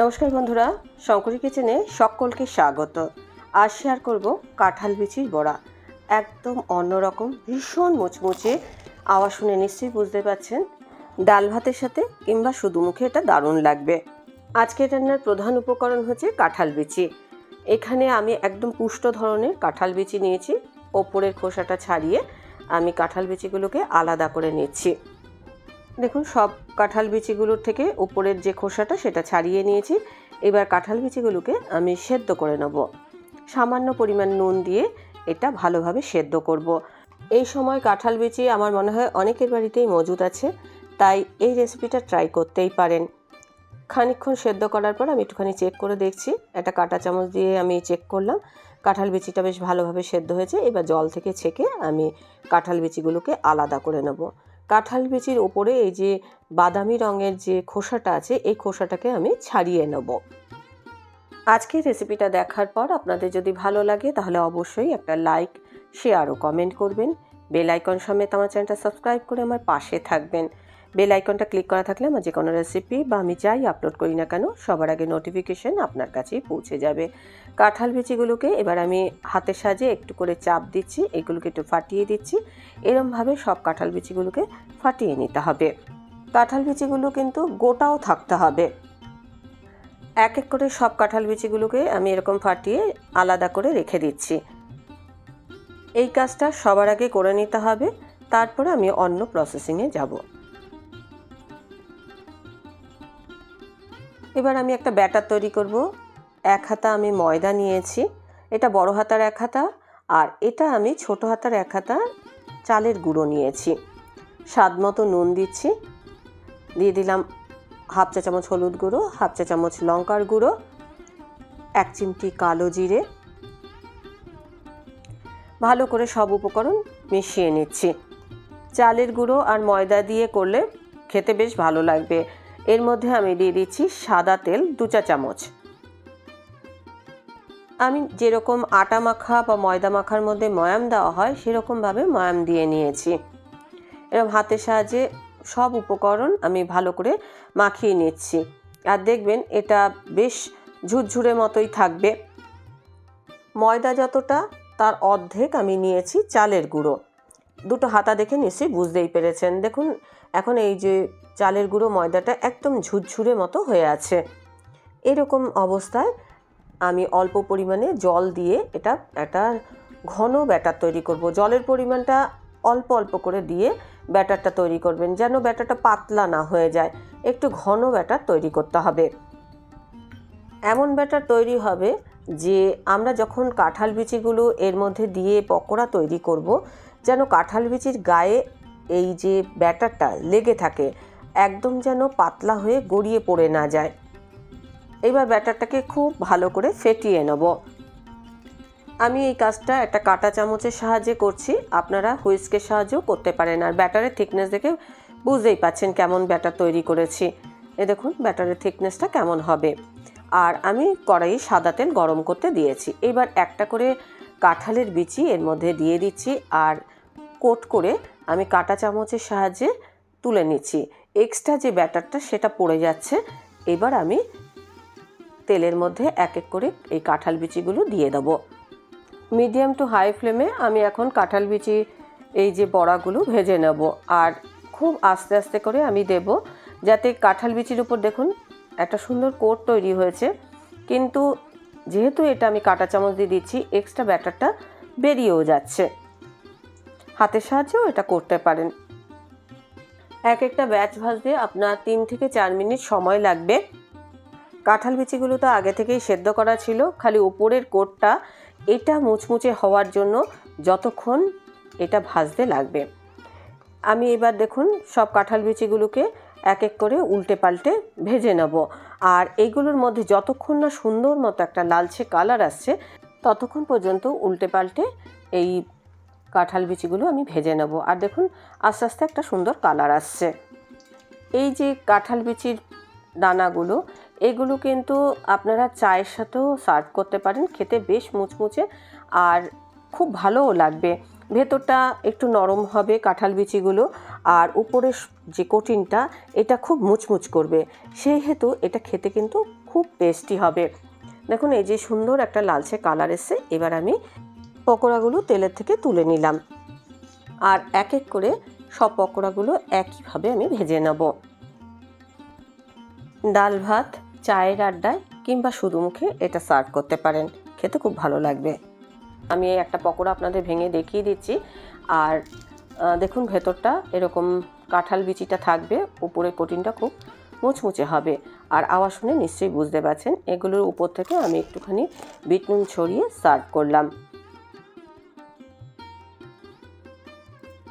নমস্কার বন্ধুরা, শঙ্করী কিচেনে সকলকে স্বাগত। আজ শেয়ার করব কাঁঠাল বিচির বড়া। একদম অন্যরকম, ভীষণ মুচমুচে আওয়াজ শুনে নিশ্চয়ই বুঝতে পারছেন, ডাল ভাতের সাথে কিংবা শুধু মুখে এটা দারুণ লাগবে। আজকের রান্নার প্রধান উপকরণ হচ্ছে কাঁঠাল বিচি। এখানে আমি একদম পুষ্ট ধরনের কাঁঠাল বিচি নিয়েছি। ওপরের খোসাটা ছাড়িয়ে আমি কাঁঠাল বিচিগুলোকে আলাদা করে নিচ্ছি। দেখুন, সব কাঁঠাল বিচিগুলোর থেকে উপরের যে খোসাটা, সেটা ছাড়িয়ে নিয়েছি। এবার কাঁঠাল বিচিগুলোকে আমি সেদ্ধ করে নেব। সামান্য পরিমাণ নুন দিয়ে এটা ভালোভাবে সেদ্ধ করব। এই সময় কাঁঠাল বিচি আমার মনে হয় অনেকের বাড়িতেই মজুদ আছে, তাই এই রেসিপিটা ট্রাই করতেই পারেন। খানিকক্ষণ সেদ্ধ করার পর আমি একটুখানি চেক করে দেখছি। একটা কাঁটা চামচ দিয়ে আমি চেক করলাম। কাঁঠাল বিচিটা বেশ ভালোভাবে সেদ্ধ হয়েছে। এবার জল থেকে ছেঁকে আমি কাঁঠাল বিচিগুলোকে আলাদা করে নেব। কাঁঠাল বিচির ওপরে এই যে বাদামি রঙের যে খোসাটা আছে, এই খোসাটাকে আমি ছাড়িয়ে নেব। আজকের রেসিপিটা দেখার পর আপনাদের যদি ভালো লাগে, তাহলে অবশ্যই একটা লাইক, শেয়ার ও কমেন্ট করবেন। বেল আইকন সমেত আমার চ্যানেলটা সাবস্ক্রাইব করে আমার পাশে থাকবেন। বেল আইকনটা ক্লিক করা থাকলে আমার যে কোনো রেসিপি বা আমি যাই আপলোড করি না কেন, সবার আগে নোটিফিকেশন আপনার কাছেই পৌঁছে যাবে। কাঁঠাল বিচিগুলোকে এবার আমি হাতের সাজে একটু করে চাপ দিচ্ছি, এগুলোকে একটু ফাটিয়ে দিচ্ছি। এরমভাবে সব কাঁঠাল বিচিগুলোকে ফাটিয়ে নিতে হবে। কাঁঠাল বিচিগুলো কিন্তু গোটাও থাকতে হবে। এক এক করে সব কাঁঠাল বিচিগুলোকে আমি এরকম ফাটিয়ে আলাদা করে রেখে দিচ্ছি। এই কাজটা সবার আগে করে নিতে হবে, তারপরে আমি অন্য প্রসেসিংয়ে যাব। এবার আমি একটা ব্যাটার তৈরি করব। এক হাতা আমি ময়দা নিয়েছি, এটা বড় হাতার এক হাতা, আর এটা আমি ছোট হাতার এক হাতা চালের গুঁড়ো নিয়েছি। স্বাদ মতো নুন দিচ্ছি, দিয়ে দিলাম হাফ চা চামচ হলুদ গুঁড়ো, হাফ চা চামচ লঙ্কার গুঁড়ো, এক চিমটি কালো জিরে। ভালো করে সব উপকরণ মিশিয়ে নিচ্ছি। চালের গুঁড়ো আর ময়দা দিয়ে করলে খেতে বেশ ভালো লাগবে। এর মধ্যে আমি দিয়ে দিচ্ছি সাদা তেল দু চা চামচ। আমি যেরকম আটা মাখা বা ময়দা মাখার মধ্যে ময়াম দেওয়া হয়, সেরকমভাবে ময়াম দিয়ে নিয়েছি। এরকম হাতের সাহায্যে সব উপকরণ আমি ভালো করে মাখিয়ে নিচ্ছি। আর দেখবেন এটা বেশ ঝুরঝুরে মতোই থাকবে। ময়দা যতটা, তার অর্ধেক আমি নিয়েছি চালের গুঁড়ো। দুটো হাতা দেখে নিশ্চয়ই বুঝতেই পেরেছেন। দেখুন, এখন এই যে চালের গুঁড়ো ময়দাটা একদম ঝুরঝুরে মতো হয়ে আছে। এরকম অবস্থায় আমি অল্প পরিমাণে জল দিয়ে এটা একটা ঘন ব্যাটার তৈরি করব। জলের পরিমাণটা অল্প অল্প করে দিয়ে ব্যাটারটা তৈরি করবেন যেন ব্যাটারটা পাতলা না হয়ে যায়। একটু ঘন ব্যাটার তৈরি করতে হবে। এমন ব্যাটার তৈরি হবে যে আমরা যখন কাঁঠাল বিচিগুলো এর মধ্যে দিয়ে পকোড়া তৈরি করব, যেন কাঁঠাল বিচির গায়ে এই যে ব্যাটারটা লেগে থাকে একদম যেন পাতলা হয়ে গড়িয়ে পড়ে না যায়। এবার ব্যাটারটাকে খুব ভালো করে ফেটিয়ে নেব। আমি এই কাজটা একটা কাঁটা চামচের সাহায্যে করছি। আপনারা হুইস্কের সাহায্যেও করতে পারেন। আর ব্যাটারের থিকনেস দেখে বুঝতেই পাচ্ছেন কেমন ব্যাটার তৈরি করেছি। এ দেখুন, ব্যাটারের থিকনেসটা কেমন হবে। আর আমি কড়াই সাদা তেল গরম করতে দিয়েছি। এবার একটা করে কাঁঠালের বিচি এর মধ্যে দিয়ে দিচ্ছি। আর কোট করে আমি কাঁটা চামচের সাহায্যে তুলে নিচ্ছি। এক্সট্রা যে ব্যাটারটা সেটা পড়ে যাচ্ছে। এবার আমি তেলের মধ্যে এক এক করে এই কাঁঠাল বিচিগুলো দিয়ে দেবো। মিডিয়াম টু হাই ফ্লেমে আমি এখন কাঁঠাল বিচি এই যে বড়াগুলো ভেজে নেব। আর খুব আস্তে আস্তে করে আমি দেব যাতে কাঁঠাল বিচির উপর দেখুন একটা সুন্দর কোট তৈরি হয়েছে। কিন্তু যেহেতু এটা আমি কাঁটা চামচ দিয়ে দিচ্ছি এক্সট্রা ব্যাটারটা বেরিয়েও যাচ্ছে। হাতের সাহায্যেও এটা করতে পারেন। এক একটা ব্যাচ ভাজতে আপনার তিন থেকে চার মিনিট সময় লাগবে। কাঁঠাল বিচিগুলো তো আগে থেকেই সেদ্ধ করা ছিল, খালি উপরের কোটটা এটা মুচমুচে হওয়ার জন্য যতক্ষণ এটা ভাজতে লাগবে। আমি এবার দেখুন সব কাঁঠাল বিচিগুলোকে এক এক করে উল্টে পাল্টে ভেজে নেব। আর এইগুলোর মধ্যে যতক্ষণ না সুন্দর মতো একটা লালচে কালার আসছে, ততক্ষণ পর্যন্ত উল্টে পাল্টে এই কাঁঠাল বিচিগুলো আমি ভেজে নেব। আর দেখুন, আস্তে আস্তে একটা সুন্দর কালার আসছে। এই যে কাঁঠাল বিচির দানাগুলো, এগুলো কিন্তু আপনারা চায়ের সাথেও সার্ভ করতে পারেন, খেতে বেশ মুচমুচে আর খুব ভালোও লাগবে। ভেতরটা একটু নরম হবে কাঁঠাল বিচিগুলো আর উপরের যে কঠিনটা এটা খুব মুচমুচ করবে। সেই হেতু এটা খেতে কিন্তু খুব টেস্টি হবে। দেখুন, এই যে সুন্দর একটা লালচে কালার এসছে, এবার আমি পকোড়াগুলো তেলের থেকে তুলে নিলাম। আর এক এক করে সব পকোড়াগুলো একইভাবে আমি ভেজে নেব। ডাল ভাত, চায়ের আড্ডায় কিংবা শুধু মুখে এটা সার্ভ করতে পারেন। খেতে খুব ভালো লাগবে। আমি এই একটা পকোড়া আপনাদের ভেঙে দেখিয়ে দিচ্ছি। আর দেখুন ভেতরটা এরকম কাঁঠাল বিচিটা থাকবে উপরে কোটিনটা খুব মুচমুচে হবে। আর আওয়াজ শুনে নিশ্চয়ই বুঝতে পারছেন, এগুলোর উপর থেকে আমি একটুখানি বিট নুন ছড়িয়ে সার্ভ করলাম।